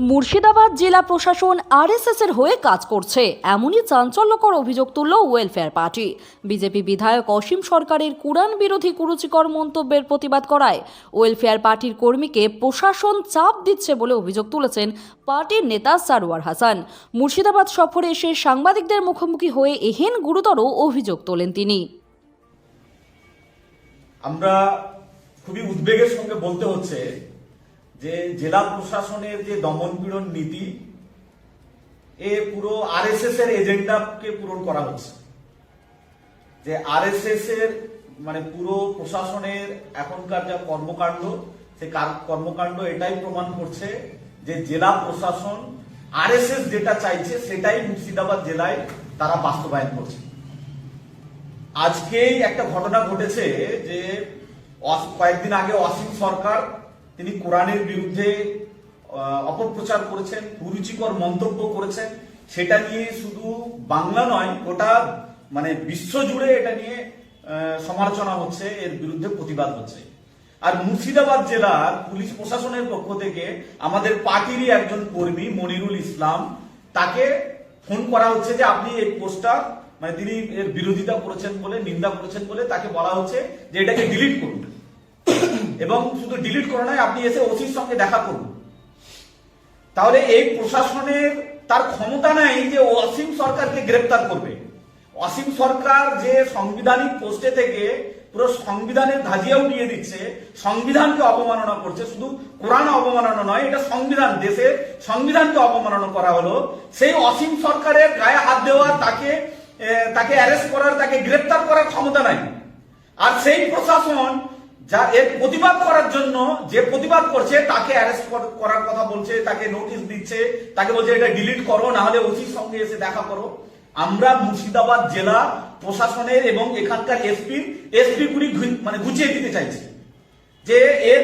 মুর্শিদাবাদ জেলা প্রশাসন আরএসএস এর হয়ে কাজ করছে। এমনই চাঞ্চল্যকর অভিযোগ তুলল ওয়েলফেয়ার পার্টি। বিজেপি বিধায়ক অসীম সরকারের কুরআন বিরোধী কুরুচিকর মন্তব্যের প্রতিবাদ করায় ওয়েলফেয়ার পার্টির কর্মীকে প্রশাসন চাপ দিচ্ছে বলে অভিযোগ তুলেছেন পার্টির নেতা সারোয়ার হাসান। মুর্শিদাবাদ সফরে এসে সাংবাদিকদের মুখোমুখি হয়ে এহেন গুরুতর অভিযোগ তোলেন তিনি। আমরা খুবই উদ্বেগের সঙ্গে বলতে হচ্ছে যে জেলা প্রশাসনের যে দমনপীড়ন নীতি, এ পুরো আরএসএস এর এজেন্ডাকে পূরণ করা হচ্ছে। যে আরএসএস এর মানে পুরো প্রশাসনের এখনকার যা কর্মকাণ্ড, সে কার- কর্মকাণ্ড এটাই প্রমাণ করছে যে জেলা প্রশাসন আরএসএস যেটা চাইছে, সেটাই মুর্শিদাবাদ জেলায় তারা বাস্তবায়ন করছে। আজকেই একটা ঘটনা ঘটেছে যে কয়েকদিন আগে অসীম সরকার তিনি কোরআনের বিরুদ্ধে অপপ্রচার করেছেন, কুরুচিকর মন্তব্য করেছেন। সেটা নিয়ে শুধু বাংলা নয়, গোটা মানে বিশ্ব জুড়ে এটা নিয়ে সমালোচনা হচ্ছে, এর বিরুদ্ধে প্রতিবাদ হচ্ছে। আর মুর্শিদাবাদ জেলার পুলিশ প্রশাসনের পক্ষ থেকে আমাদের পার্টিরই একজন কর্মী, মনিরুল ইসলাম, তাকে ফোন করা হচ্ছে যে আপনি এই পোস্টটা মানে তিনি এর বিরোধিতা করেছেন বলে, নিন্দা করেছেন বলে তাকে বলা হচ্ছে যে এটাকে ডিলিট করুন। এবং শুধু ডিলিট করে নয় আপনি এসে ওসির সঙ্গে দেখা করুন। তাহলে এই প্রশাসনের তার ক্ষমতা নাই যে অসীম সরকারকে গ্রেপ্তার করবে। অসীম সরকার যে সাংবিধানিক পোস্টে থেকে পুরো সংবিধানের ধাজিয়া উঠিয়ে দিচ্ছে, সংবিধানকে অবমাননা করছে, শুধু কোরআন অবমাননা নয়, এটা সংবিধান, দেশের সংবিধানকে অবমাননা করা হলো। সেই অসীম সরকারের গায়ে হাত দেওয়া, তাকে তাকে অ্যারেস্ট করার, তাকে গ্রেপ্তার করার ক্ষমতা নাই। আর সেই প্রশাসন যা এর প্রতিবাদ করার জন্য যে প্রতিবাদ করছে, তাকে অ্যারেস্ট করার কথা বলছে, তাকে নোটিশ দিচ্ছে, তাকে বলছে এটা ডিলিট করো না হলে ওসির সঙ্গে এসে দেখা করো। আমরা মুর্শিদাবাদ জেলা প্রশাসনের এবং এখানকার এসপি এসপি গুলি মানে গুছিয়ে দিতে চাইছি। যে এর